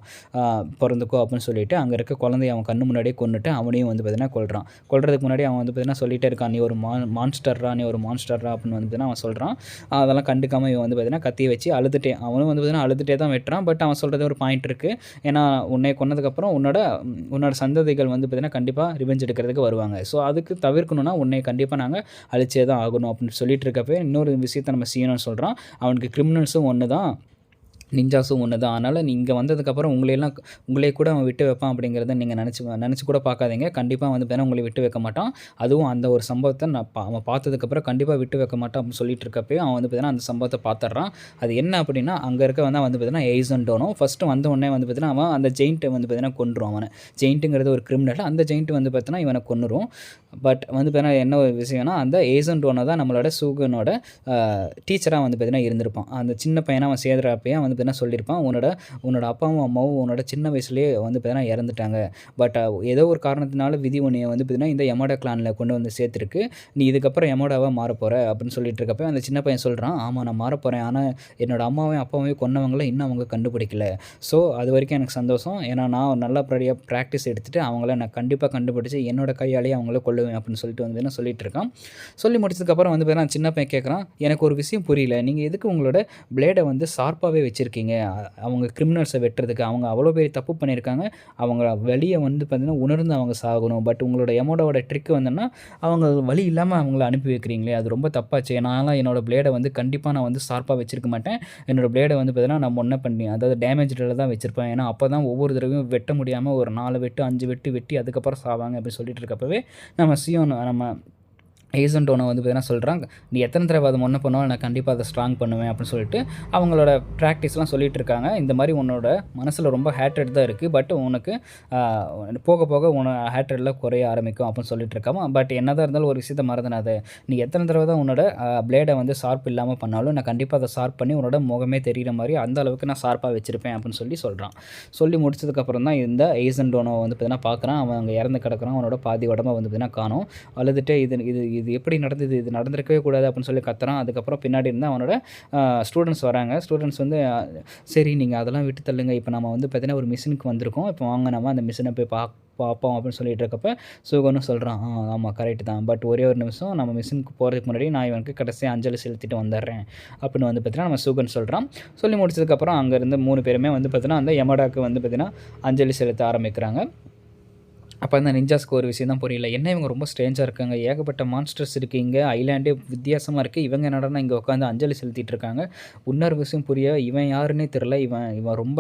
பிறந்துக்கோ அப்படின்னு சொல்லிட்டு அங்கே இருக்க குழந்தைய அவன் கண்ணு முன்னாடியே கொண்டுட்டு அவனையும் வந்து பார்த்தீங்கன்னா கொள்கிறான் கொள்றதுக்கு முன்னாடி அவன் வந்து பார்த்தீங்கன்னா சொல்லிகிட்டே இருக்கான். நீ ஒரு மா மான்ஸ்டர்ரா நீ ஒரு மான்ஸ்டர்ரா அப்படின்னு வந்து பார்த்தீங்கன்னா அவன் சொல்கிறான் அதெல்லாம் கண்டுக்காமல் இவன் வந்து பார்த்தீங்கன்னா கத்தியை வச்சு அழுதுட்டே அவனும் வந்து பார்த்தீங்கன்னா அழுதுட்டே தான் வெட்டுறான். பட் அவன் சொல்கிறது ஒரு பாயிண்ட் இருக்குது ஏன்னா உன்னை கொன்னதுக்கப்புறம் உன்னோட உன்னோட சந்ததிகள் வந்து பார்த்தீங்கன்னா கண்டிப்பாக ரிவெஞ்ச் எடுக்கிறதுக்கு வருவாங்க. ஸோ அதுக்கு தவிர்க்கணும்னா உன்னை கண்டிப்பாக நாங்கள் அழிச்சே தான் ஆகணும் அப்படின்னு சொல்லிட்டு இருக்கப்போ இன்னொரு விஷயத்தை நம்ம செய்யணும்னு சொல்கிறான் அவனுக்கு கிரிமினல்ஸும் ஒன்று தான் நிஞ்சாஸும் ஒன்று தான். அதனால் நீங்கள் வந்ததுக்கப்புறம் உங்களையெல்லாம் உங்களே கூட அவன் விட்டு வைப்பான் அப்படிங்கிறத நீங்கள் நினச்சி நினச்சி கூட பார்க்காதீங்க. கண்டிப்பாக வந்து பார்த்தீங்கன்னா உங்களை விட்டு வைக்க மாட்டான். அதுவும் அந்த ஒரு சம்பவத்தை நான் பா அவன் பார்த்ததுக்கப்புறம் கண்டிப்பாக விட்டு வைக்க மாட்டான் அப்படின்னு சொல்லிட்டு இருக்கப்பே அவன் வந்து பார்த்தீங்கன்னா அந்த சம்பவத்தை பார்த்துட்றான். அது என்ன அப்படின்னா அங்கே இருக்க வந்து வந்து பார்த்தீங்கன்னா எய்சன்டோனோ ஃபஸ்ட்டு வந்த உடனே வந்து பார்த்தீங்கன்னா அவன் அந்த ஜெயிண்ட்டை வந்து பார்த்தீங்கன்னா கொண்டுரும் அவனை. ஜெயிண்ட்டுங்கிறது ஒரு கிரிமினல் அந்த ஜெயிண்ட் வந்து பார்த்தீங்கன்னா இவனை கொண்டுரும் பட் வந்து பார்த்தீங்கன்னா என்ன ஒரு விஷயம்னா அந்த ஏசன்டோனை தான் நம்மளோட சூகனோட டீச்சராக வந்து பார்த்தீங்கன்னா இருந்திருப்பான். அந்த சின்ன பையனாக அவன் சேர்றப்பையும் வந்து பார்த்தீங்கன்னா சொல்லியிருப்பான். உன்னோட உன்னோட அப்பாவும் அம்மாவும் உன்னோட சின்ன வயசுலேயே வந்து பார்த்தீங்கன்னா இறந்துட்டாங்க. பட் ஏதோ ஒரு காரணத்தினால விதி உன்னையை வந்து பார்த்தீங்கன்னா இந்த எமோடா கிளானில் கொண்டு வந்து சேர்த்துருக்கு. நீ இதுக்கப்புறம் எமோடாவாக மாறப்போகிற போகிற அப்படின்னு சொல்லிட்டு இருக்கப்ப அந்த சின்ன பையன் சொல்கிறான் ஆமாம் நான் மாற போகிறேன் ஆனால் என்னோட அம்மாவையும் அப்பாவையும் கொன்னவங்கள இன்னும் அவங்க கண்டுபிடிக்கல. ஸோ அது வரைக்கும் எனக்கு சந்தோஷம். ஏன்னா நான் நல்லபடியாக ப்ராக்டிஸ் எடுத்துகிட்டு அவங்கள நான் கண்டிப்பாக கண்டுபிடிச்சி என்னோட கையாலேயே அவங்கள கொள்ளுவேன் அப்படின்னு சொல்லிட்டு வந்து என்ன சொல்லிட்டு இருக்கான். சொல்லி முடிச்சதுக்கப்புறம் வந்து பார்த்தீங்கன்னா சின்ன பையன் கேட்குறான் எனக்கு ஒரு விஷயம் புரியல. நீங்கள் எதுக்கு உங்களோட பிளேடை வந்து ஷார்ப்பாகவே வச்சுருக்கீங்க? அவங்க கிரிமினல்ஸை வெட்டுறதுக்கு அவங்க அவ்வளோ பெரிய தப்பு பண்ணியிருக்காங்க. அவங்க வழியை வந்து பார்த்திங்கன்னா உணர்ந்து அவங்க சாகணும். பட் உங்களோட எமோடோட ட்ரிக் வந்தோன்னா அவங்க வழி இல்லாமல் அவங்கள அனுப்பி வைக்கிறீங்களே. அது ரொம்ப தப்பாச்சு. நான்லாம் என்னோடய பிளேடை வந்து கண்டிப்பாக நான் வந்து ஷார்ப்பாக வச்சிருக்க மாட்டேன். என்னோடய பிளேடை வந்து பார்த்தீங்கன்னா நான் ஒன்றை பண்ணி அதாவது டேமேஜில் தான் வச்சுருப்பேன். ஏன்னா அப்போ தான் ஒவ்வொரு தடவையும் வெட்ட முடியாமல் ஒரு நாலு வெட்டு அஞ்சு வெட்டு வெட்டி அதுக்கப்புறம் சாவாங்க அப்படின்னு சொல்லிட்டு இருக்கப்பவே நம்ம சியோன் நம்ம ஏசன் டோனை வந்து பார்த்தீங்கன்னா சொல்கிறாங்க நீ எத்தனை தடவை அதை ஒன்று பண்ணுவோம் நான் கண்டிப்பாக அதை ஸ்ட்ராங் பண்ணுவேன் அப்படின்னு சொல்லிட்டு அவங்களோட ப்ராக்டிஸ்லாம் சொல்லிட்டு இருக்காங்க. இந்த மாதிரி உன்னோட மனசில் ரொம்ப ஹேட்ரட் தான் இருக்குது பட் உனக்கு போக போக உன ஹேட்ரட்லாம் குறைய ஆரம்பிக்கும் அப்படின்னு சொல்லிட்டு இருக்காம பட் என்ன தான் இருந்தாலும் ஒரு விஷயத்தை மறந்துடாது. நீ எத்தனை தடவை தான் உன்னோட பிளேடை வந்து ஷார்ப் இல்லாமல் பண்ணாலும் நான் கண்டிப்பாக அதை ஷார்ப் பண்ணி உன்னோட முகமே தெரிகிற மாதிரி அந்த அளவுக்கு நான் ஷார்ப்பாக வச்சுருப்பேன் அப்படின்னு சொல்லி சொல்கிறான் சொல்லி முடிச்சதுக்கப்புறம் தான் இந்த ஏசன்டோனோ வந்து பார்த்தீங்கன்னா பார்க்குறான். அவன் அங்கே இறந்து கிடக்குறான். அவனோட பாதி உடம்பை வந்து பார்த்தீங்கன்னா காணும். அழுதுட்டு இது இது இது எப்படி நடந்தது இது நடந்திருக்கவே கூடாது அப்படின்னு சொல்லி கத்துறான். அதுக்கப்புறம் பின்னாடி இருந்தால் அவனோட ஸ்டூடெண்ட்ஸ் வராங்க. ஸ்டூடெண்ட்ஸ் வந்து சரி நீங்கள் அதெல்லாம் விட்டு தள்ளுங்க. இப்போ நம்ம வந்து பார்த்தீங்கன்னா ஒரு மிஷினுக்கு வந்திருக்கோம். இப்போ வாங்க நம்ம அந்த மிஷினை போய் பா பார்ப்போம் அப்படின்னு சொல்லிட்டு இருக்கப்ப சுகனும் சொல்கிறான் ஆ ஆமாம் கரெக்ட் தான். பட் ஒரே ஒரு நிமிஷம் நம்ம மிஷினுக்கு போகிறதுக்கு முன்னாடி நான் இவனுக்கு கடைசியாக அஞ்சலி செலுத்திட்டு வந்துடுறேன் அப்படின்னு வந்து பார்த்தீங்கன்னா நம்ம சுகன் சொல்கிறான் சொல்லி முடிச்சதுக்கப்புறம் அங்கேருந்து மூணு பேருமே வந்து பார்த்தீங்கன்னா அந்த யமடாக்கு வந்து பார்த்தீங்கன்னா அஞ்சலி செலுத்த ஆரம்பிக்கிறாங்க. அப்போ அந்த நிஞ்சாஸ்க்கு ஒரு விஷயம் தான் புரியல. என்ன இவங்க ரொம்ப ஸ்ட்ரேஞ்சாக இருக்காங்க? ஏகப்பட்ட மான்ஸ்டர்ஸ் இருக்குது இங்கே. ஐலாண்டே வித்தியாசமாக இருக்குது இவங்க என்னடனா இங்கே உட்காந்து அஞ்சலி செலுத்திட்டு இருக்காங்க. இன்னொரு விஷயம் புரிய இவன் யாருன்னே தெரில இவன் இவன் ரொம்ப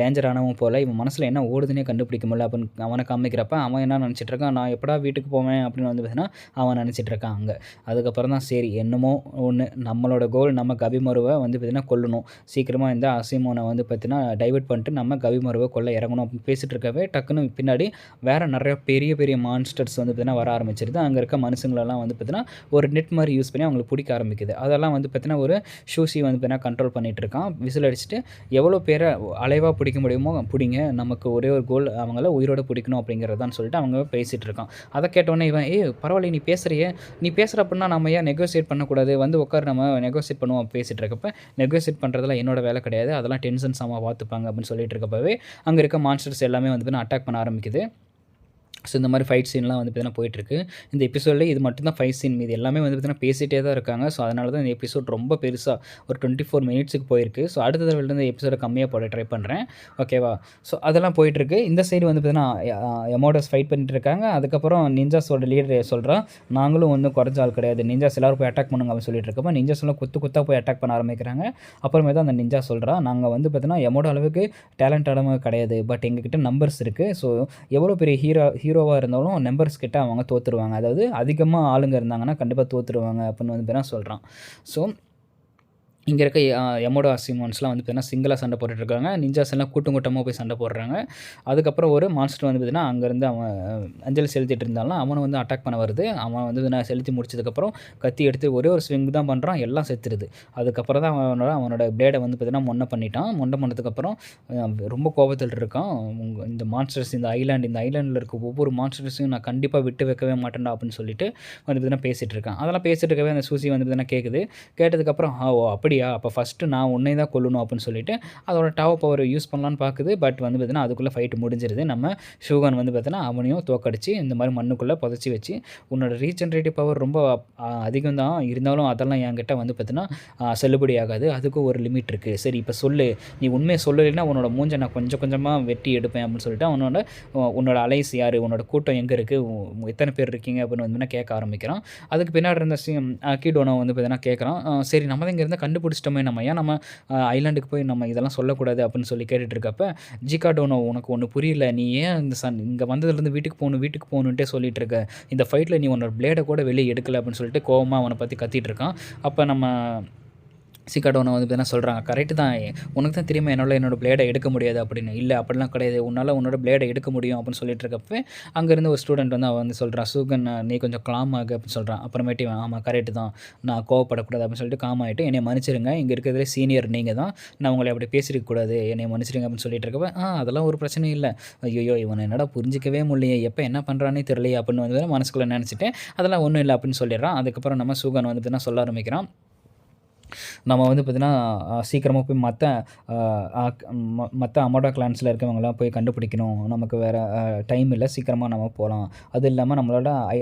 டேஞ்சரானவன் போல். இவன் மனசில் என்ன ஓடுதுன்னே கண்டுபிடிக்க முடியல. அப்படின்னு அவனை காமிக்கிறப்ப அவன் என்ன நினச்சிட்டு இருக்கான்? நான் எப்படா வீட்டுக்கு போவேன்? அப்படின்னு வந்து பார்த்தீங்கன்னா அவன் நினச்சிட்டு இருக்கான் அங்கே. அதுக்கப்புறம் தான் சரி என்னமோ ஒன்று நம்மளோட கோல் நம்ம கபிமருவை வந்து பார்த்திங்கன்னா கொல்லணும். சீக்கிரமாக இந்த அசிமோனை வந்து பார்த்திங்கன்னா டைவெர்ட் பண்ணிட்டு நம்ம கபிமருவை கொல்ல இறங்கணும் அப்படின்னு பேசிகிட்டு இருக்கவே டக்குன்னு பின்னாடி வேறு நிறைய பெரிய பெரிய மான்ஸ்டர்ஸ் வந்து பார்த்தீங்கன்னா வர ஆரம்பிச்சிருது. அங்கே இருக்க மனுஷங்களெல்லாம் வந்து பார்த்தீங்கன்னா ஒரு நெட் மாதிரி யூஸ் பண்ணி அவங்களுக்கு பிடிக்க ஆரம்பிக்குது. அதெல்லாம் வந்து பார்த்தீங்கன்னா ஒரு ஷூசி வந்து பார்த்தீங்கன்னா கண்ட்ரோல் பண்ணிகிட்டு இருக்கான். விசில் அடிச்சுட்டு எவ்வளோ பேரை அலைவாக பிடிக்க முடியுமோ பிடிங்க. நமக்கு ஒரே ஒரு கோல் அவங்கள உயிரோடு பிடிக்கணும் அப்படிங்கிறதான் சொல்லிட்டு அவங்க பேசிகிட்டு இருக்கான். அதை கேட்டோன்னே இவன் ஏ பரவாயில்ல நீ பேசுகிறியே நீ பேசுகிற அப்படின்னா நம்ம ஏன் நெகோசியேட் பண்ணக்கூடாது? வந்து உட்கார் நம்ம நெகோசியேட் பண்ணுவோம். பேசிகிட்டு இருக்கப்ப நெகோசியேட் பண்ணுறதுல என்னோட வேலை கிடையாது. அதெல்லாம் டென்ஷன் ஆமாம் பார்த்துப்பாங்க அப்படின்னு சொல்லிட்டு இருக்கப்பவே அங்கே இருக்க மான்ஸ்டர்ஸ் எல்லாமே வந்து அட்டாக் பண்ண ஆரம்பிக்குது. ஸோ இந்த மாதிரி ஃபைட் சீன்லாம் வந்து பார்த்தீங்கன்னா போயிட்டுருக்கு. இந்த எபிசோடில் இது மட்டும் தான் ஃபைட் சீன் மீது எல்லாமே வந்து பார்த்தீங்கன்னா பேசிகிட்டே தான் இருக்காங்க. ஸோ அதனால தான் இந்த எபிசோட் ரொம்ப பெருசாக ஒரு டுவெண்ட்டி ஃபோர் மினிட்ஸுக்கு போயிருக்கு. ஸோ அடுத்த தடவை இந்த எபிசோடை கம்மியாக போட ட்ரை பண்ணுறேன் ஓகேவா ஸோ அதெல்லாம் போயிட்டுருக்கு. இந்த சைடு வந்து பார்த்தீங்கன்னா எமோடஸ் ஃபைட் பண்ணிட்டு இருக்காங்க. அதுக்கப்புறம் நிஞ்சாஸோட லீடர் சொல்கிறான் நாங்களும் வந்து குறைஞ்ச ஆள் கிடையாது. நிஞ்சாஸ் எல்லோரும் போய் அட்டாக் பண்ணுங்க அப்படின்னு சொல்லிட்டு இருக்கப்போ நிஞ்சாஸ் எல்லாம் குத்து குத்தாக போய் அட்டாக் பண்ண ஆரம்பிக்கிறாங்க. அப்புறமே தான் அந்த நிஞ்சா சொல்கிறான் நாங்கள் வந்து பார்த்தீங்கன்னா எமோட அளவுக்கு டேலண்டடாக கிடையாது. பட் எங்ககிட்ட நம்பர்ஸ் இருக்குது ஸோ எவ்வளோ பெரிய ஹீரோ ஹீரோ ஹீரோவாக இருந்தாலும் நம்பர்ஸ் கிட்ட அவங்க தோற்றுருவாங்க அதாவது அதிகமாக ஆளுங்க இருந்தாங்கன்னா கண்டிப்பாக தோற்றுருவாங்க அப்படின்னு வந்து பேர் சொல்கிறான் ஸோ இங்கே இருக்க எமோடோ அசிமான்ஸ்லாம் வந்து பார்த்தீங்கன்னா சிங்கிளாக சண்டை போட்டுட்ருக்காங்க. நிஞ்சாஸ் எல்லாம் கூட்டம் கூட்டமாக போய் சண்டை போடுறாங்க. அதுக்கப்புறம் ஒரு மான்ஸ்டர் வந்து பார்த்தீங்கன்னா அங்கேருந்து அவன் அஞ்சலி செலுத்திட்டு இருந்தாலும் அவனை வந்து அட்டாக் பண்ண வருது. அவன் வந்து நான் செலுத்தி முடிச்சதுக்கப்புறம் கத்தி எடுத்து ஒரே ஒரு ஸ்விங் தான் பண்ணுறான் எல்லாம் செத்துருது. அதுக்கப்புறம் தான் அவனோட அவனோட பிளேடை வந்து பார்த்தீங்கன்னா மொன்னை பண்ணிட்டான். மொன்னை பண்ணதுக்கப்புறம் ரொம்ப கோபத்தில் இருக்கான் இந்த மான்ஸ்டர்ஸ் இந்த ஐலாண்ட் இந்த ஐலாண்டில் இருக்க ஒவ்வொரு மான்ஸ்டர்ஸையும் நான் கண்டிப்பாக விட்டு வைக்கவே மாட்டேன்டா அப்படின்னு சொல்லிட்டு வந்து பார்த்தீங்கன்னா பேசிகிட்டு இருக்கான் அதெல்லாம் பேசிட்டு இருக்கவே அந்த சூசி வந்து பார்த்தீங்கன்னா கேட்குது கேட்டதுக்கப்புறம் ஓ அப்படி அப்படியா? அப்போ ஃபஸ்ட்டு நான் உன்னை தான் கொல்லணும் அப்படின்னு சொல்லிட்டு அதோட டவர் பவர் யூஸ் பண்ணலான்னு பார்க்குது. பட் வந்து பார்த்தீங்கன்னா அதுக்குள்ளே ஃபைட் முடிஞ்சிருது. நம்ம ஷூகான் வந்து பார்த்தீங்கன்னா அவனையும் தோக்கடிச்சு இந்த மாதிரி மண்ணுக்குள்ளே புதைச்சி வச்சு உன்னோட ரீஜென்ரேட்டிவ் பவர் ரொம்ப அதிகம் தான். இருந்தாலும் அதெல்லாம் என்கிட்ட வந்து பார்த்தீங்கன்னா செல்லுபடி ஆகாது. அதுக்கும் ஒரு லிமிட் இருக்குது சரி இப்போ சொல்லு. நீ உண்மையை சொல்லலைன்னா உன்னோட மூஞ்சை நான் கொஞ்சம் கொஞ்சமாக வெட்டி எடுப்பேன் அப்படின்னு சொல்லிட்டு அவனோட உன்னோட அலைஸ் யார்? உன்னோட கூட்டம் எங்கே இருக்குது எத்தனை பேர் இருக்கீங்க? அப்படின்னு வந்து கேட்க ஆரம்பிக்கிறான். அதுக்கு பின்னாடி இருந்த கீடோனோ வந்து பார்த்தீங்கன்னா கேட்குறான். சரி நம்ம தான் இங்கேருந்து கண்டுபிடி கண்டுபிடிச்சிட்டோமே நம்ம. ஏன் நம்ம ஐலாண்டுக்கு போய் நம்ம இதெல்லாம் சொல்லக்கூடாது அப்படின்னு சொல்லி கேட்டுட்டு இருக்கப்ப ஜிகா டோனோ உனக்கு ஒன்று புரியல. நீ ஏன் இந்த சன் இங்கே வந்ததுலேருந்து வீட்டுக்கு போகணும் வீட்டுக்கு போகணுன்ட்டே சொல்லிட்டு இருக்க இந்த ஃபைட்டில் நீ உன்னோட பிளேடை கூட வெளியே எடுக்கல அப்படின்னு சொல்லிட்டு கோவமாக அவனை பற்றி கத்திட்டு இருக்கான் அப்போ நம்ம சிக்காடோனை வந்து பார்த்தீங்கன்னா சொல்கிறாங்க கரெக்டு தான். உனக்கு தான் தெரியுமா என்னால் என்னோடய பிளேடை எடுக்க முடியாது அப்படின்னு. இல்லை அப்படிலாம் கிடையாது. உன்னால் உன்னோட பிளேடை எடுக்க முடியும் அப்படின்னு சொல்லிட்டு இருக்கப்போ அங்கேருந்து ஒரு ஸ்டூடெண்ட் வந்து அவன் வந்து சொல்கிறான் சூகன் நீ கொஞ்சம் காம் ஆகு அப்படின்னு சொல்கிறான் அப்புறமேட்டு ஆமாம் கரெக்டு தான். நான் கோவப்படக்கூடாது அப்படின்னு சொல்லிட்டு காம் ஆகிட்டு என்னை மன்னிச்சிருங்க. இங்கே இருக்கிறதுலே சீனியர் நீங்கள் தான். நான் உங்களை அப்படி பேசியிருக்கக்கூடாது என்னை மன்னிச்சிருங்க அப்படின்னு சொல்லிட்டு இருக்கப்ப ஆ அதெல்லாம் ஒரு பிரச்சனையும் இல்லை. ஐயோ இவனை என்னடா புரிஞ்சிக்கவே முடியலையே. எப்போ என்ன பண்ணுறானே தெரியலையே அப்படின்னு வந்து மனசுக்குள்ளே நினச்சிட்டேன் அதெல்லாம் ஒன்றும் இல்லை அப்படின்னு சொல்லிடுறான். அதுக்கப்புறம் நம்ம சூகன் வந்து சொல்ல ஆரம்பிக்கிறான். நம்ம வந்து பார்த்திங்கன்னா சீக்கிரமாக போய் மற்ற மற்ற அமோடா கிளான்ஸில் இருக்கிறவங்களாம் போய் கண்டுபிடிக்கணும். நமக்கு வேறு டைம் இல்லை. சீக்கிரமாக நம்ம போகலாம் அது இல்லாமல் நம்மளோட ஐ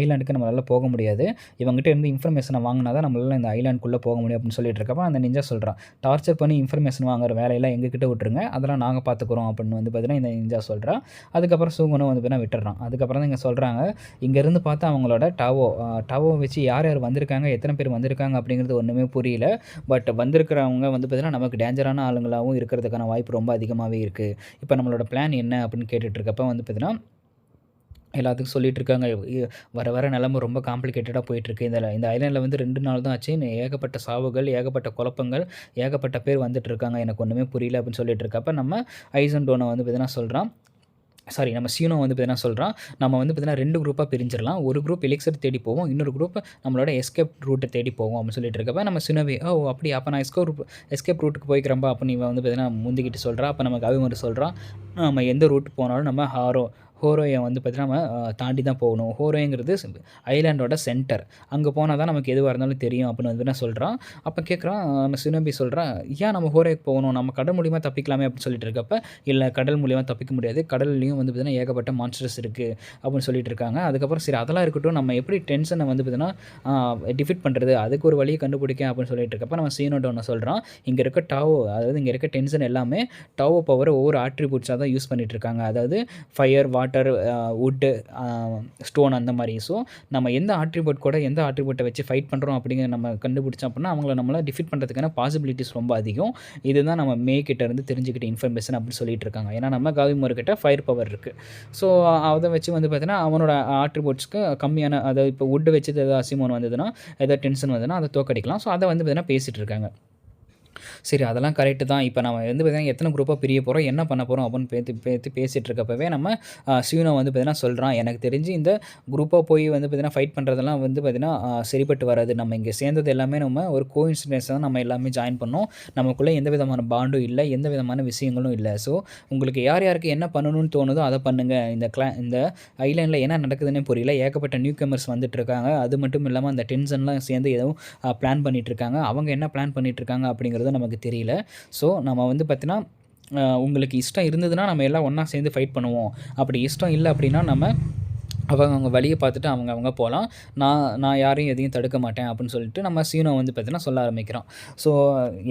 ஐலாண்டுக்கு நம்மளால் போக முடியாது. இவங்ககிட்ட இருந்து இன்ஃபர்மேஷனை வாங்கினா தான் நம்மளால் இந்த ஐலாண்டுக்குள்ளே போக முடியும் அப்படின்னு சொல்லிட்டு இருக்கப்போ அந்த நிஞ்சா சொல்கிறான் டார்ச்சர் பண்ணி இன்ஃபர்மேஷன் வாங்குற வேலையெல்லாம் எங்ககிட்ட விட்டுருங்க. அதெல்லாம் நாங்கள் பார்த்துக்குறோம் அப்படின்னு வந்து பார்த்தீங்கன்னா இந்த நிஞ்சா சொல்கிறான் அதுக்கப்புறம் சூங்கனும் வந்து பார்த்தீங்கன்னா விட்டுறான். அதுக்கப்புறம் தான் இங்கே சொல்கிறாங்க இங்கேருந்து பார்த்தா அவங்களோட டாவோ டாவோ வச்சு யார் யார் வந்திருக்காங்க? எத்தனை பேர் வந்திருக்காங்க? அப்படிங்கிறது ஒன்றுமே புரியல. பட் வந்திருக்கிறவங்க வந்து பார்த்திங்கன்னா நமக்கு டேஞ்சரான ஆளுங்களாகவும் இருக்கிறதுக்கான வாய்ப்பு ரொம்ப அதிகமாகவே இருக்குது இப்போ நம்மளோட பிளான் என்ன அப்படின்னு கேட்டுட்டு வந்து பார்த்திங்கன்னா எல்லாத்துக்கும் சொல்லிட்டு இருக்காங்க வர வர நிலமை ரொம்ப காம்ப்ளிகேட்டடாக போயிட்டுருக்கு இந்த இந்த ஐலாண்டில் வந்து ரெண்டு நாள் தான் ஆச்சு. ஏகப்பட்ட சாவுகள் ஏகப்பட்ட குழப்பங்கள் ஏகப்பட்ட பேர் வந்துட்டு இருக்காங்க எனக்கு ஒன்றுமே புரியல அப்படின்னு சொல்லிட்டு இருக்கப்ப நம்ம ஐசன் டோனை வந்து பார்த்தீங்கன்னா சொல்கிறான் சாரி நம்ம சீனோ வந்து பார்த்தீங்கன்னா சொல்கிறான் நம்ம வந்து பார்த்தீங்கன்னா ரெண்டு குரூப்பாக பிரிஞ்சிடலாம். ஒரு குரூப் எலிக்சர் தேடி போவோம் இன்னொரு குரூப் நம்மளோட எஸ்கேப் ரூட்டை தேடி போவோம் அப்படின்னு சொல்லிட்டு இருக்கப்ப நம்ம சினோவே ஓ அப்படி அப்போ நான் எஸ்கேப் எஸ்கேப் ரூட்டுக்கு போய்க்கிறப்பா அப்போ நீ வந்து பார்த்தீங்கன்னா முந்திக்கிட்டு சொல்கிறா அப்போ நமக்கு அபிமர் சொல்கிறான் நம்ம எந்த ரூட் போனாலும் நம்ம ஹாரோ ஹோரோயை வந்து பார்த்தீங்கன்னா நம்ம தாண்டி தான் போகணும். ஹோரோங்கிறது ஐலாண்டோட சென்டர். அங்கே போனால் தான் நமக்கு எதுவாக இருந்தாலும் தெரியும் அப்படின்னு வந்து நான் சொல்கிறான் அப்போ கேட்குறான் நம்ம சினோபி சொல்கிறான் ஏன் நம்ம ஹோரோய்க்கு போகணும்? நம்ம கடல் மூலியமாக தப்பிக்கலாமே அப்படின்னு சொல்லிட்டு இருக்கப்ப இல்லை கடல் மூலியமாக தப்பிக்க முடியாது. கடல்லையும் வந்து பார்த்தீங்கன்னா ஏகப்பட்ட மான்ஸ்டர்ஸ் இருக்குது அப்படின்னு சொல்லிட்டு இருக்காங்க. அதுக்கப்புறம் சரி அதெல்லாம் இருக்கட்டும். நம்ம எப்படி டென்ஷனை வந்து பார்த்தீங்கன்னா டிஃபிட் பண்ணுறது அதுக்கு ஒரு வழியை கண்டுபிடிக்க அப்படின்னு சொல்லிட்டு இருக்கப்ப நம்ம சீனோட ஒன்று சொல்கிறான் இங்கே இருக்க டாவோ அதாவது இங்கே இருக்க டென்ஷன் எல்லாமே டாவோ பவர் ஒவ்வொரு ஆட்ரிபியூட்ஸாக தான் யூஸ் பண்ணிகிட்டு இருக்காங்க. அதாவது fire water water wood stone அந்த மாதிரி. ஸோ நம்ம எந்த ஆட்ரிபியூட் கூட எந்த ஆட்ரிபியூட்டை வச்சு ஃபைட் பண்ணுறோம் அப்படிங்கிற நம்ம கண்டுபிடிச்சோம் அப்படின்னா அவங்கள நம்மளை டிஃபிட் பண்ணுறதுக்கான பாசிபிலிட்டிஸ் ரொம்ப அதிகம். இதுதான் நம்ம மே கிட்ட இருந்து தெரிஞ்சுக்கிட்ட இன்ஃபர்மேஷன் அப்படின்னு சொல்லிட்டு இருக்காங்க. ஏன்னா நம்ம காவிமோர் கிட்ட ஃபயர் பவர் இருக்குது ஸோ அதை வச்சு வந்து பார்த்தீங்கன்னா அவனோட ஆட்ரிபியூட்ஸ்க்கு கம்மியான அதாவது இப்போ வுட்டு வச்சு ஏதாவது அசிமோன் வந்ததுன்னா ஏதாவது டென்ஷன் வந்ததுன்னா அதை தோக்கடிக்கலாம். ஸோ அதை வந்து பார்த்தீங்கன்னா பேசிகிட்டு இருக்காங்க. சரி அதெல்லாம் கரெக்டு தான். இப்போ நம்ம வந்து பார்த்தீங்கன்னா எத்தனை குரூப்பாக பிரிய போகிறோம் என்ன பண்ண போகிறோம் அப்படின்னு பேத்து பேத்து பேசிகிட்டு இருக்கப்பவே நம்ம சிவனை வந்து பார்த்தீங்கன்னா சொல்கிறான் எனக்கு தெரிஞ்சு இந்த குரூப்பாக போய் வந்து பார்த்தீங்கன்னா ஃபைட் பண்ணுறதெல்லாம் வந்து பார்த்தீங்கன்னா சரிப்பட்டு வராது. நம்ம இங்கே சேர்ந்தது எல்லாமே நம்ம ஒரு கோ தான் நம்ம எல்லாமே ஜாயின் பண்ணோம். நமக்குள்ளே எந்த விதமான பாண்டும் இல்லை எந்த விதமான விஷயங்களும் இல்லை. ஸோ உங்களுக்கு யார் யாருக்கு என்ன பண்ணணும்னு தோணுதோ அதை பண்ணுங்கள் இந்த கிளா இந்த ஐலாண்டில் என்ன நடக்குதுன்னே புரியல. ஏகப்பட்ட நியூ கமர்ஸ் வந்துட்டு இருக்காங்க அது மட்டும் இல்லாமல் அந்த டென்ஷன்லாம் சேர்ந்து எதுவும் பிளான் பண்ணிகிட்டு இருக்காங்க அவங்க என்ன பிளான் பண்ணிகிட்டு இருக்காங்க நம்ம நமக்கு தெரியல. ஸோ நம்ம வந்து பார்த்திங்கன்னா உங்களுக்கு இஷ்டம் இருந்ததுன்னா நம்ம எல்லாம் ஒன்றா சேர்ந்து ஃபைட் பண்ணுவோம். அப்படி இஷ்டம் இல்லை அப்படின்னா நம்ம அவங்க அவங்க வழியை பார்த்துட்டு அவங்க அவங்க போகலாம். நான் நான் யாரையும் எதையும் தடுக்க மாட்டேன் அப்படின்னு சொல்லிட்டு நம்ம சீனோ வந்து பார்த்தீங்கன்னா சொல்ல ஆரம்பிக்கிறோம் ஸோ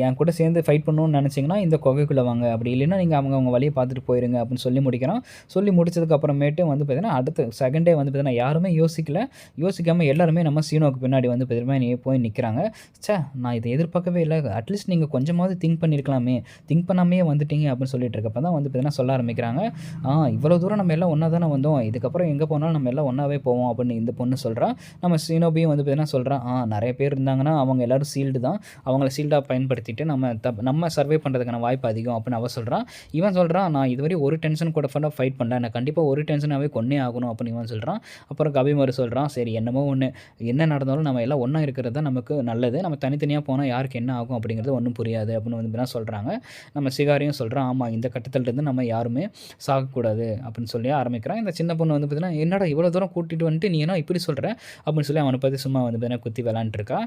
என் கூட சேர்ந்து ஃபைட் பண்ணணும்னு நினச்சிங்கன்னா இந்த குகைக்குள்ளே வாங்க. அப்படி இல்லைன்னா நீங்கள் அவங்க அவங்க வழியை பார்த்துட்டு போயிருங்க அப்படின்னு சொல்லி முடிக்கிறோம் சொல்லி முடிச்சதுக்கு அப்புறமேட்டு வந்து பார்த்தீங்கன்னா அடுத்த செகண்ட் டே வந்து பார்த்தீங்கன்னா யாருமே யோசிக்கல. யோசிக்காமல் எல்லாருமே நம்ம சீனோவுக்கு பின்னாடி வந்து பார்த்தீங்கன்னா நீ போய் நிற்கிறாங்க சே நான் இதை எதிர்பார்க்கவே இல்லை. அட்லீஸ்ட் நீங்கள் கொஞ்சமாவது திங்க் பண்ணியிருக்கலாமே திங்க் பண்ணாமே வந்துட்டீங்க அப்படின்னு சொல்லிட்டு இருக்கப்போ தான் வந்து பார்த்தீங்கன்னா சொல்ல ஆரம்பிக்கிறாங்க. ஆ இவ்வளோ தூரம் நம்ம எல்லாம் ஒன்றா தானே வந்தோம். இதுக்கப்புறம் எங்கே போனாலும் நம்ம எல்லாம் ஒன்றாவே போவோம் அப்படின்னு இந்த பொண்ணு சொல்கிறான் நம்ம சீனோபியும் வந்து பார்த்தீங்கன்னா சொல்கிறான் ஆ நிறைய பேர் இருந்தாங்கன்னா அவங்க எல்லாரும் சீல்டு தான். அவங்கள சீல்டாக பயன்படுத்திட்டு நம்ம தப் நம்ம சர்வே பண்ணுறதுக்கான வாய்ப்பு அதிகம் அப்படின்னு அவன் சொல்கிறான் இவன் சொல்கிறான் நான் இதுவரை ஒரு டென்ஷன் கூட ஃபண்டாக ஃபைட் பண்ணல. நான் கண்டிப்பாக ஒரு டென்ஷனாகவே கொன்னே ஆகணும் அப்படின்னு இவன் சொல்கிறான் அப்புறம் கபிமாரி சொல்கிறான் சரி என்னமோ ஒன்று என்ன நடந்தாலும் நம்ம எல்லாம் ஒன்றா இருக்கிறது தான் நமக்கு நல்லது. நம்ம தனித்தனியாக போனால் யாருக்கு என்ன ஆகும் அப்படிங்கிறது ஒன்றும் புரியாது அப்படின்னு வந்து சொல்கிறாங்க நம்ம சிகாரியும் சொல்கிறான் ஆமாம் இந்த கட்டத்திலிருந்து நம்ம யாருமே சாகக்கூடாது அப்படின்னு சொல்லி ஆரம்பிக்கிறான் இந்த சின்ன பொண்ணு வந்து பார்த்தீங்கன்னா என்னடா இவ்வளோ தூரம் கூட்டிகிட்டு வந்துட்டு நீ என்ன இப்படி சொல்கிற அப்படின்னு சொல்லி அவனை பற்றி சும்மா வந்து பார்த்தீங்கன்னா குத்தி விளாண்டுருக்கா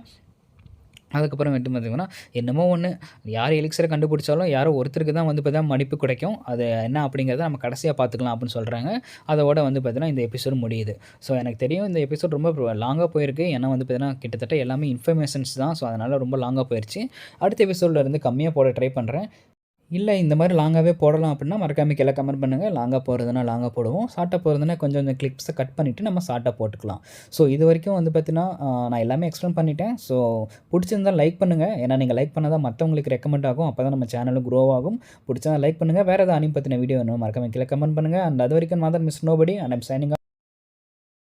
அதுக்கப்புறம் வந்து பார்த்தீங்கன்னா என்னமோ ஒன்று யார் எலிக்ஸரை கண்டுபிடிச்சாலும் யாரோ ஒருத்தருக்கு தான் வந்து பார்த்தா மடிப்பு கிடைக்கும். அது என்ன அப்படிங்கிறத நம்ம கடைசியாக பார்த்துக்கலாம் அப்படின்னு சொல்கிறாங்க அதோட வந்து பார்த்தீங்கன்னா இந்த எபிசோட் முடியுது. ஸோ எனக்கு தெரியும் இந்த எபிசோட் ரொம்ப லாங்காக போயிருக்கு. ஏன்னா வந்து பார்த்தீங்கன்னா கிட்டத்தட்ட எல்லாமே இன்ஃபர்மேஷன்ஸ் தான். ஸோ அதனால் ரொம்ப லாங்காக போயிடுச்சு அடுத்த எபிசோடில் இருந்து கம்மியாக போட ட்ரை பண்ணுறேன் இல்லை இந்த மாதிரி லாங்காகவே போடலாம் அப்படின்னா மறக்காம கீழே கமெண்ட் பண்ணுங்கள் லாங்காக போகிறதுனா லாங்காக போடுவோம். ஷார்ட்டாக போகிறதுனா கொஞ்சம் கொஞ்சம் கிளிப்ஸை கட் பண்ணிவிட்டு நம்ம ஷார்ட்டாக போட்டுக்கலாம். ஸோ இது வரைக்கும் வந்து பார்த்தீங்கன்னா நான் எல்லாமே எக்ஸ்பிளைன் பண்ணிட்டேன். ஸோ பிடிச்சிருந்தா லைக் பண்ணுங்கள் ஏன்னா நீங்கள் லைக் பண்ணால் தான் மற்றவங்களுக்கு ரெக்கமெண்ட் ஆகும். அப்போ தான் நம்ம சேனலும் க்ரோ ஆகும். பிடிச்சா லைக் பண்ணுங்கள் வேறு ஏதாவது அனி பற்றின வீடியோ வேணும் மறக்காம கீழே கமெண்ட் பண்ணுங்கள் அண்ட் அது வரைக்கும் mother miss nobody and I'm shining